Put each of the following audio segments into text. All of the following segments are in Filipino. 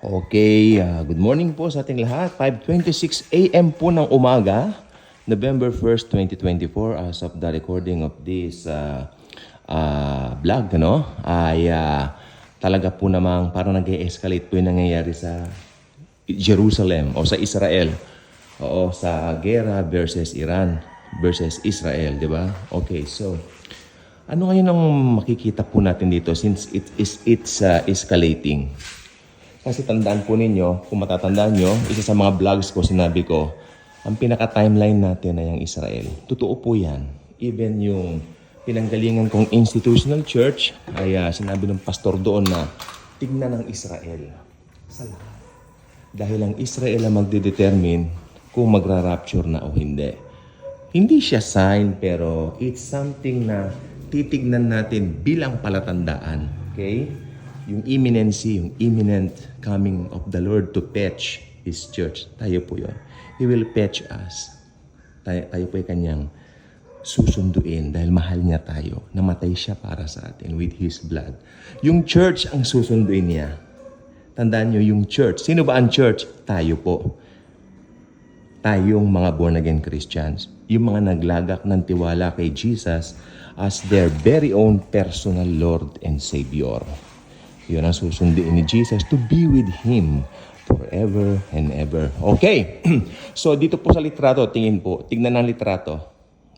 Okay, ah, good morning po sa ating lahat. 5.26 a.m. po ng umaga, November 1st, 2024, as of the recording of this ah, ah, vlog, ano, ay ah, talaga po namang parang nag escalate po yung nangyayari sa Jerusalem o sa Israel. Oo, sa gera versus Iran versus Israel, di ba? Okay, so ano ngayon ang makikita po natin dito since it is it's ah, escalating? Kasi tandaan po ninyo, kung matatandaan nyo, isa sa mga vlogs ko, sinabi ko, ang pinaka-timeline natin ay ang Israel. Totoo po yan. Even yung pinanggalingan kong institutional church, ay ah, sinabi ng pastor doon na, tignan ang Israel sa lahat. Dahil ang Israel ang magdedetermine kung magra-rapture na o hindi. Hindi siya sign pero it's something na titignan natin bilang palatandaan. Okay? Yung imminency, yung imminent coming of the Lord to fetch His church. Tayo po yun. He will fetch us. Tayo, tayo po ay kanyang susunduin dahil mahal niya tayo. Namatay siya para sa atin with His blood. Yung church ang susunduin niya. Tandaan niyo yung church. Sino ba ang church? Tayo po tayong mga born-again Christians, yung mga naglagak ng tiwala kay Jesus as their very own personal Lord and Savior. Yun ang susunduin ni Jesus to be with Him forever and ever. Okay, so dito po sa litrato, tingin po, tignan ng litrato.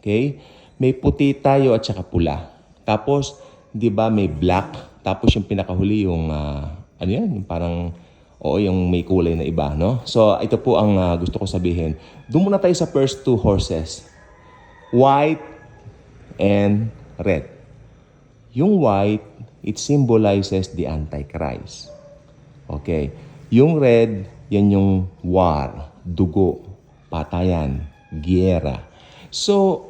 Okay, may puti tayo at saka pula. Tapos, di ba may black, tapos yung pinakahuli yung, ah, ano yan, yung parang Oo, yung may kulay na iba, no? So, ito po ang ah, gusto ko sabihin. Doon muna tayo sa first two horses. White and red. Yung white, it symbolizes the Antichrist. Okay. Yung red, yan yung war, dugo, patayan, giyera. So,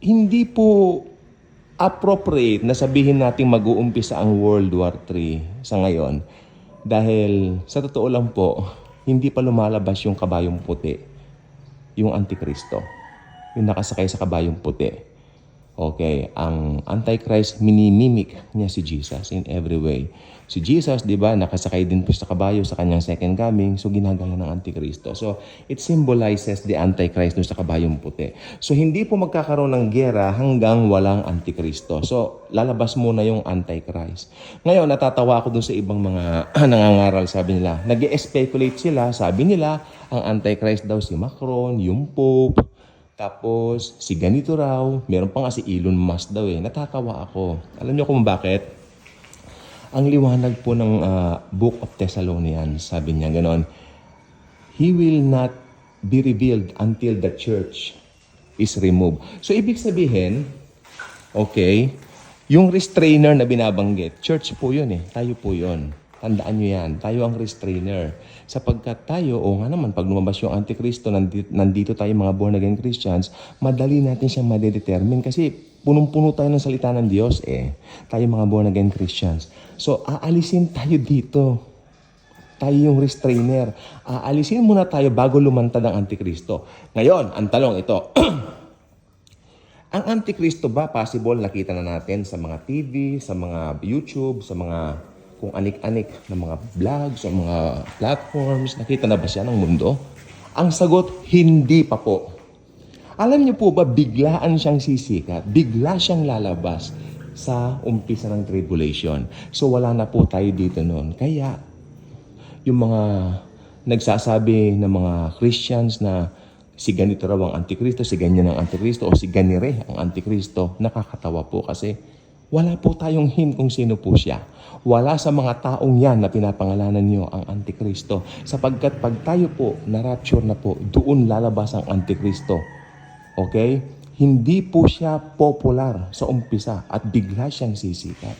hindi po appropriate na sabihin natin mag-uumpisa ang World War III sa ngayon dahil sa totoo lang po, hindi pa lumalabas yung kabayong puti, yung Antikristo, yung nakasakay sa kabayong puti. Okay, ang Antichrist, minimimic niya si Jesus in every way. Si Jesus, di ba, nakasakay din po sa kabayo sa kanyang second coming, so ginagaya ng Antikristo. So, it symbolizes the Antichrist doon sa kabayong puti. So, hindi po magkakaroon ng gera hanggang walang Antikristo. So, lalabas muna yung Antichrist. Ngayon, natatawa ako doon sa ibang mga nangangaral, sabi nila. nag speculate sila, sabi nila, ang Antichrist daw si Macron, yung Pope, tapos, si ganito raw, meron pa nga si Elon Musk daw eh. Natatawa ako. Alam niyo kung bakit? Ang liwanag po ng ah, Book of Thessalonians, sabi niya ganon, He will not be revealed until the church is removed. So, ibig sabihin, okay, yung restrainer na binabanggit, church po yun eh. Tayo po yun. Tandaan nyo yan. Tayo ang restrainer. Sapagkat tayo, o nga naman, pag lumabas yung Antikristo, nandito, nandito tayo mga born-again Christians, madali natin siyang madedetermine kasi punong-puno tayo ng salita ng Diyos eh. Tayo mga born-again Christians. So, aalisin tayo dito. Tayo yung restrainer. Aalisin muna tayo bago lumantad ang Antikristo. Ngayon, ang talong ito. ang Antikristo ba possible nakita na natin sa mga TV, sa mga YouTube, sa mga kung anik-anik na mga vlogs, sa mga platforms, nakita na ba siya ng mundo? Ang sagot, hindi pa po. Alam niyo po ba, biglaan siyang sisikat, bigla siyang lalabas sa umpisa ng tribulation. So wala na po tayo dito noon. Kaya, yung mga nagsasabi ng mga Christians na si ganito raw ang Antikristo, si ganyan ang Antikristo, o si ganire ang Antikristo, nakakatawa po kasi wala po tayong hint kung sino po siya. Wala sa mga taong yan na pinapangalanan niyo ang Antikristo. Sapagkat pag tayo po na-rapture na po, doon lalabas ang Antikristo. Okay? Hindi po siya popular sa umpisa at bigla siyang sisikat.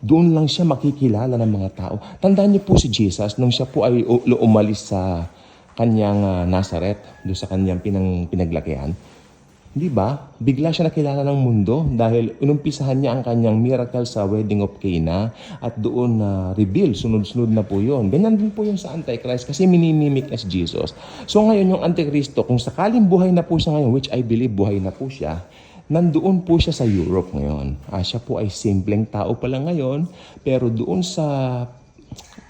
Doon lang siya makikilala ng mga tao. Tandaan niyo po si Jesus nung siya po ay umalis sa kanyang ah, Nazareth, doon sa kanyang pinang, pinaglakihan. Di ba? Bigla siya nakilala ng mundo dahil inumpisahan niya ang kanyang miracle sa wedding of Cana at doon na reveal, sunod-sunod na po yun. Ganyan din po yung sa Antichrist kasi minimimik as Jesus. So ngayon yung Antikristo, kung sakaling buhay na po siya ngayon, which I believe buhay na po siya, nandoon po siya sa Europe ngayon. Ah, siya po ay simpleng tao pa lang ngayon, pero doon sa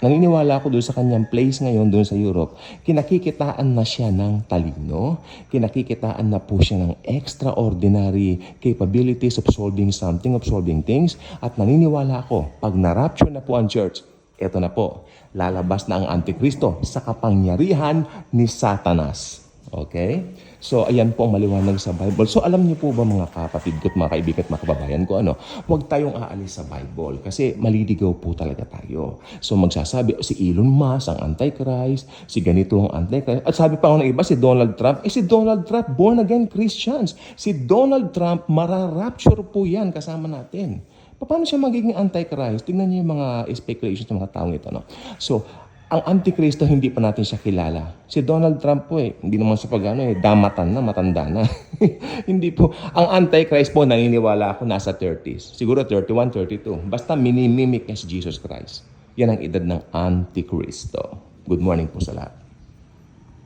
naniniwala ako doon sa kanyang place ngayon doon sa Europe, kinakikitaan na siya ng talino, kinakikitaan na po siya ng extraordinary capabilities of solving something, of solving things, at naniniwala ako, pag na-rapture na po ang church, eto na po, lalabas na ang Antikristo sa kapangyarihan ni Satanas. Okay? So, ayan po ang maliwanag sa Bible. So, alam niyo po ba mga kapatid ko at mga kaibigan at mga kababayan ko, ano, huwag tayong aalis sa Bible kasi maliligaw po talaga tayo. So, magsasabi, si Elon Musk ang Antichrist, si ganito ang Antichrist. At sabi pa ako ng iba, si Donald Trump, eh si Donald Trump, born again Christians. Si Donald Trump, mararapture po yan kasama natin. Paano siya magiging Antichrist? Tingnan niyo yung mga speculations ng mga taong ito. No? So, ang Antikristo, hindi pa natin siya kilala. Si Donald Trump po eh, hindi naman sa pag ano eh, damatan na, matanda na. hindi po. Ang Antichrist po, naniniwala ako, nasa 30s. Siguro 31, 32. Basta minimimic niya si Jesus Christ. Yan ang edad ng Antikristo. Good morning po sa lahat.